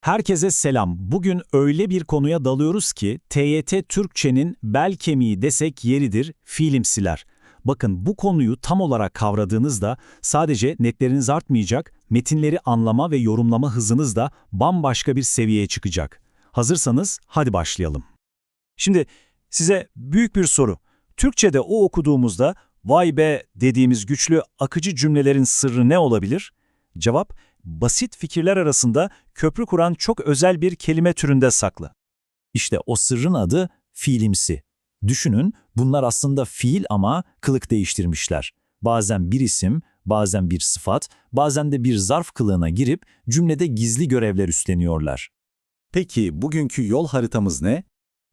Herkese selam. Bugün öyle bir konuya dalıyoruz ki TYT Türkçenin bel kemiği desek yeridir, fiilimsiler. Bakın bu konuyu tam olarak kavradığınızda sadece netleriniz artmayacak, metinleri anlama ve yorumlama hızınız da bambaşka bir seviyeye çıkacak. Hazırsanız hadi başlayalım. Şimdi size büyük bir soru. Türkçe'de o okuduğumuzda vay be dediğimiz güçlü akıcı cümlelerin sırrı ne olabilir? Cevap, basit fikirler arasında köprü kuran çok özel bir kelime türünde saklı. İşte o sırrın adı fiilimsi. Düşünün, bunlar aslında fiil ama kılık değiştirmişler. Bazen bir isim, bazen bir sıfat, bazen de bir zarf kılığına girip cümlede gizli görevler üstleniyorlar. Peki bugünkü yol haritamız ne?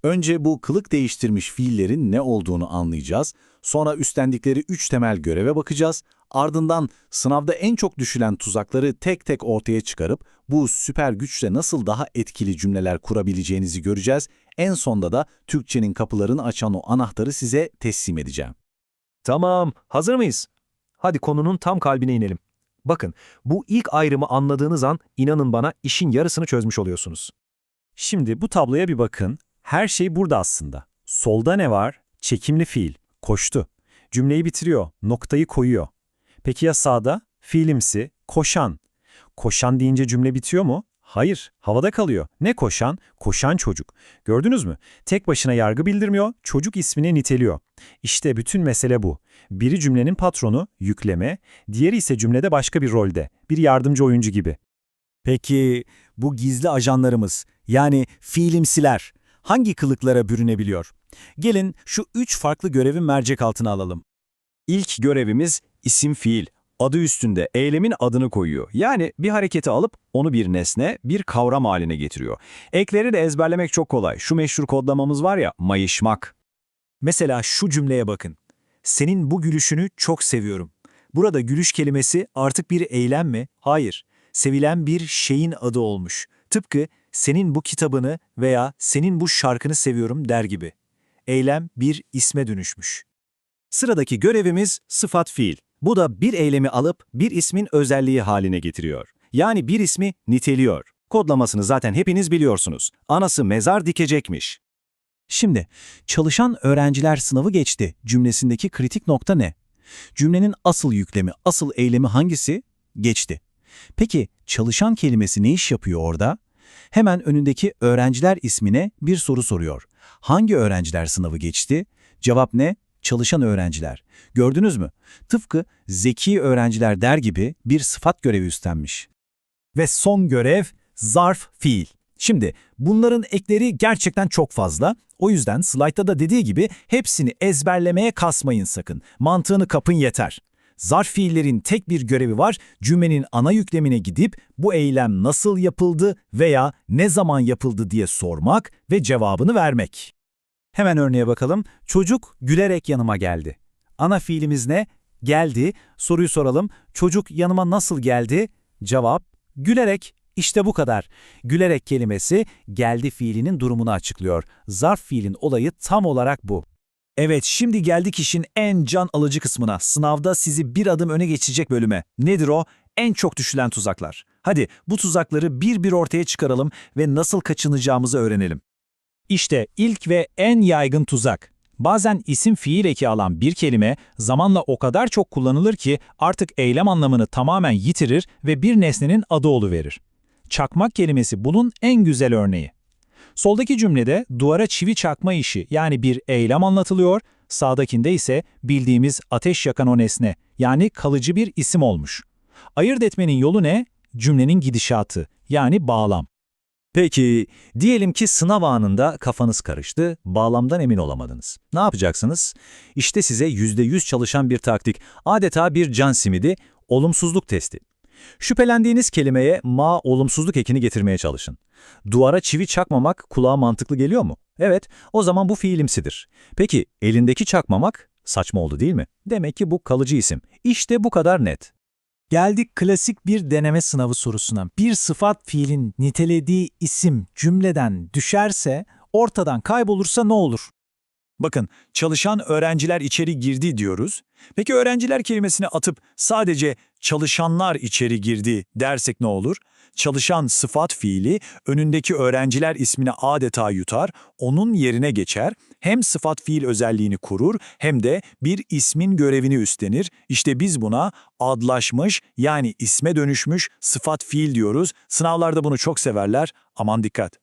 Önce bu kılık değiştirmiş fiillerin ne olduğunu anlayacağız. Sonra üstlendikleri üç temel göreve bakacağız. Ardından sınavda en çok düşülen tuzakları tek tek ortaya çıkarıp bu süper güçle nasıl daha etkili cümleler kurabileceğinizi göreceğiz. En sonda da Türkçenin kapılarını açan o anahtarı size teslim edeceğim. Tamam, hazır mıyız? Hadi konunun tam kalbine inelim. Bakın, bu ilk ayrımı anladığınız an inanın bana işin yarısını çözmüş oluyorsunuz. Şimdi bu tabloya bir bakın. Her şey burada aslında. Solda ne var? Çekimli fiil. Koştu. Cümleyi bitiriyor. Noktayı koyuyor. Peki ya sağda? Fiilimsi. Koşan. Koşan deyince cümle bitiyor mu? Hayır. Havada kalıyor. Ne koşan? Koşan çocuk. Gördünüz mü? Tek başına yargı bildirmiyor, çocuk ismini niteliyor. İşte bütün mesele bu. Biri cümlenin patronu, yükleme, diğeri ise cümlede başka bir rolde, bir yardımcı oyuncu gibi. Peki bu gizli ajanlarımız, yani fiilimsiler, hangi kılıklara bürünebiliyor? Gelin şu üç farklı görevi mercek altına alalım. İlk görevimiz isim fiil. Adı üstünde eylemin adını koyuyor. Yani bir hareketi alıp onu bir nesne, bir kavram haline getiriyor. Ekleri de ezberlemek çok kolay. Şu meşhur kodlamamız var ya, mayışmak. Mesela şu cümleye bakın. Senin bu gülüşünü çok seviyorum. Burada gülüş kelimesi artık bir eylem mi? Hayır. Sevilen bir şeyin adı olmuş. Tıpkı senin bu kitabını veya senin bu şarkını seviyorum der gibi. Eylem bir isme dönüşmüş. Sıradaki görevimiz sıfat fiil. Bu da bir eylemi alıp bir ismin özelliği haline getiriyor. Yani bir ismi niteliyor. Kodlamasını zaten hepiniz biliyorsunuz. Anası mezar dikecekmiş. Şimdi, çalışan öğrenciler sınavı geçti cümlesindeki kritik nokta ne? Cümlenin asıl yüklemi, asıl eylemi hangisi? Geçti. Peki çalışan kelimesi ne iş yapıyor orada? Hemen önündeki öğrenciler ismine bir soru soruyor. Hangi öğrenciler sınavı geçti? Cevap ne? Çalışan öğrenciler. Gördünüz mü? Tıpkı zeki öğrenciler der gibi bir sıfat görevi üstlenmiş. Ve son görev zarf fiil. Şimdi bunların ekleri gerçekten çok fazla. O yüzden slaytta da dediği gibi hepsini ezberlemeye kasmayın sakın. Mantığını kapın yeter. Zarf fiillerin tek bir görevi var, cümlenin ana yüklemine gidip bu eylem nasıl yapıldı veya ne zaman yapıldı diye sormak ve cevabını vermek. Hemen örneğe bakalım. Çocuk gülerek yanıma geldi. Ana fiilimiz ne? Geldi. Soruyu soralım. Çocuk yanıma nasıl geldi? Cevap, gülerek. İşte bu kadar. Gülerek kelimesi geldi fiilinin durumunu açıklıyor. Zarf fiilin olayı tam olarak bu. Evet, şimdi geldik işin en can alıcı kısmına. Sınavda sizi bir adım öne geçecek bölüme. Nedir o? En çok düşülen tuzaklar. Hadi bu tuzakları bir bir ortaya çıkaralım ve nasıl kaçınacağımızı öğrenelim. İşte ilk ve en yaygın tuzak. Bazen isim fiil eki alan bir kelime zamanla o kadar çok kullanılır ki artık eylem anlamını tamamen yitirir ve bir nesnenin adı oluverir. Çakmak kelimesi bunun en güzel örneği. Soldaki cümlede duvara çivi çakma işi yani bir eylem anlatılıyor, sağdakinde ise bildiğimiz ateş yakan o nesne yani kalıcı bir isim olmuş. Ayırt etmenin yolu ne? Cümlenin gidişatı yani bağlam. Peki, diyelim ki sınav anında kafanız karıştı, bağlamdan emin olamadınız. Ne yapacaksınız? İşte size %100 çalışan bir taktik, adeta bir can simidi, olumsuzluk testi. Şüphelendiğiniz kelimeye ma olumsuzluk ekini getirmeye çalışın. Duvara çivi çakmamak kulağa mantıklı geliyor mu? Evet, o zaman bu fiilimsidir. Peki, elindeki çakmamak saçma oldu değil mi? Demek ki bu kalıcı isim. İşte bu kadar net. Geldik klasik bir deneme sınavı sorusuna. Bir sıfat fiilin nitelediği isim cümleden düşerse, ortadan kaybolursa ne olur? Bakın, çalışan öğrenciler içeri girdi diyoruz. Peki öğrenciler kelimesini atıp sadece çalışanlar içeri girdi dersek ne olur? Çalışan sıfat fiili önündeki öğrenciler ismini adeta yutar, onun yerine geçer, hem sıfat fiil özelliğini kurur hem de bir ismin görevini üstlenir. İşte biz buna adlaşmış yani isme dönüşmüş sıfat fiil diyoruz. Sınavlarda bunu çok severler. Aman dikkat.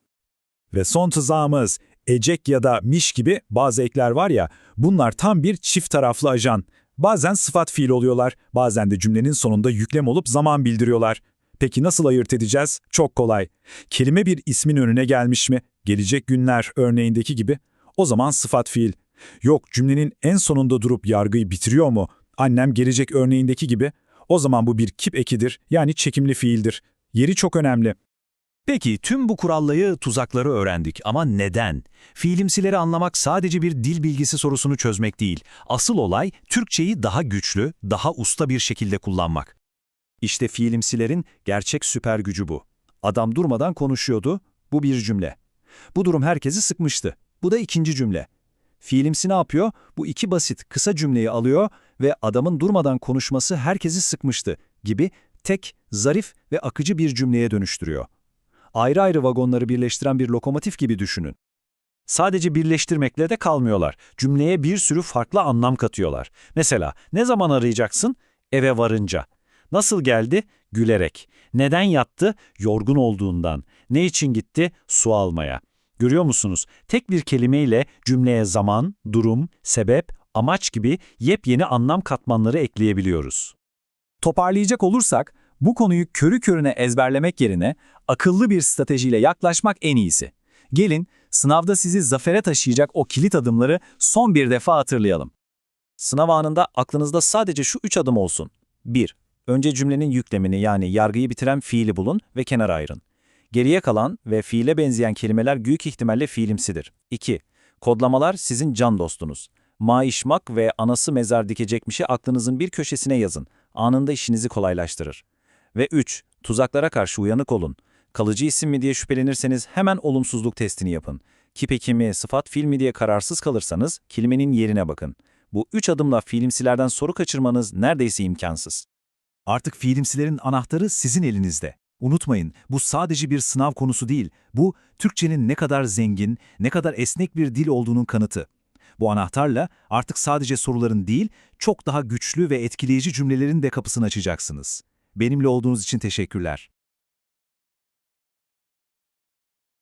Ve son tuzağımız ecek ya da miş gibi bazı ekler var ya, bunlar tam bir çift taraflı ajan. Bazen sıfat fiil oluyorlar, bazen de cümlenin sonunda yüklem olup zaman bildiriyorlar. Peki nasıl ayırt edeceğiz? Çok kolay. Kelime bir ismin önüne gelmiş mi? Gelecek günler örneğindeki gibi. O zaman sıfat fiil. Yok cümlenin en sonunda durup yargıyı bitiriyor mu? Annem gelecek örneğindeki gibi. O zaman bu bir kip ekidir, yani çekimli fiildir. Yeri çok önemli. Peki tüm bu kurallayı, tuzakları öğrendik ama neden? Fiilimsileri anlamak sadece bir dil bilgisi sorusunu çözmek değil. Asıl olay Türkçeyi daha güçlü, daha usta bir şekilde kullanmak. İşte fiilimsilerin gerçek süper gücü bu. Adam durmadan konuşuyordu, bu bir cümle. Bu durum herkesi sıkmıştı. Bu da ikinci cümle. Fiilimsi ne yapıyor? Bu iki basit, kısa cümleyi alıyor ve adamın durmadan konuşması herkesi sıkmıştı gibi tek, zarif ve akıcı bir cümleye dönüştürüyor ayrı ayrı vagonları birleştiren bir lokomotif gibi düşünün. Sadece birleştirmekle de kalmıyorlar. Cümleye bir sürü farklı anlam katıyorlar. Mesela ne zaman arayacaksın? Eve varınca. Nasıl geldi? Gülerek. Neden yattı? Yorgun olduğundan. Ne için gitti? Su almaya. Görüyor musunuz? Tek bir kelimeyle cümleye zaman, durum, sebep, amaç gibi yepyeni anlam katmanları ekleyebiliyoruz. Toparlayacak olursak, bu konuyu körü körüne ezberlemek yerine akıllı bir stratejiyle yaklaşmak en iyisi. Gelin, sınavda sizi zafere taşıyacak o kilit adımları son bir defa hatırlayalım. Sınav anında aklınızda sadece şu üç adım olsun. 1. Önce cümlenin yüklemini yani yargıyı bitiren fiili bulun ve kenara ayırın. Geriye kalan ve fiile benzeyen kelimeler büyük ihtimalle fiilimsidir. 2. Kodlamalar sizin can dostunuz. Maişmak ve anası mezar dikecekmişi aklınızın bir köşesine yazın. Anında işinizi kolaylaştırır. Ve 3. Tuzaklara karşı uyanık olun. Kalıcı isim mi diye şüphelenirseniz hemen olumsuzluk testini yapın. Kip ekimi, sıfat fiil mi diye kararsız kalırsanız kelimenin yerine bakın. Bu üç adımla fiilimsilerden soru kaçırmanız neredeyse imkansız. Artık fiilimsilerin anahtarı sizin elinizde. Unutmayın, bu sadece bir sınav konusu değil, bu Türkçenin ne kadar zengin, ne kadar esnek bir dil olduğunun kanıtı. Bu anahtarla artık sadece soruların değil, çok daha güçlü ve etkileyici cümlelerin de kapısını açacaksınız. Benimle olduğunuz için teşekkürler.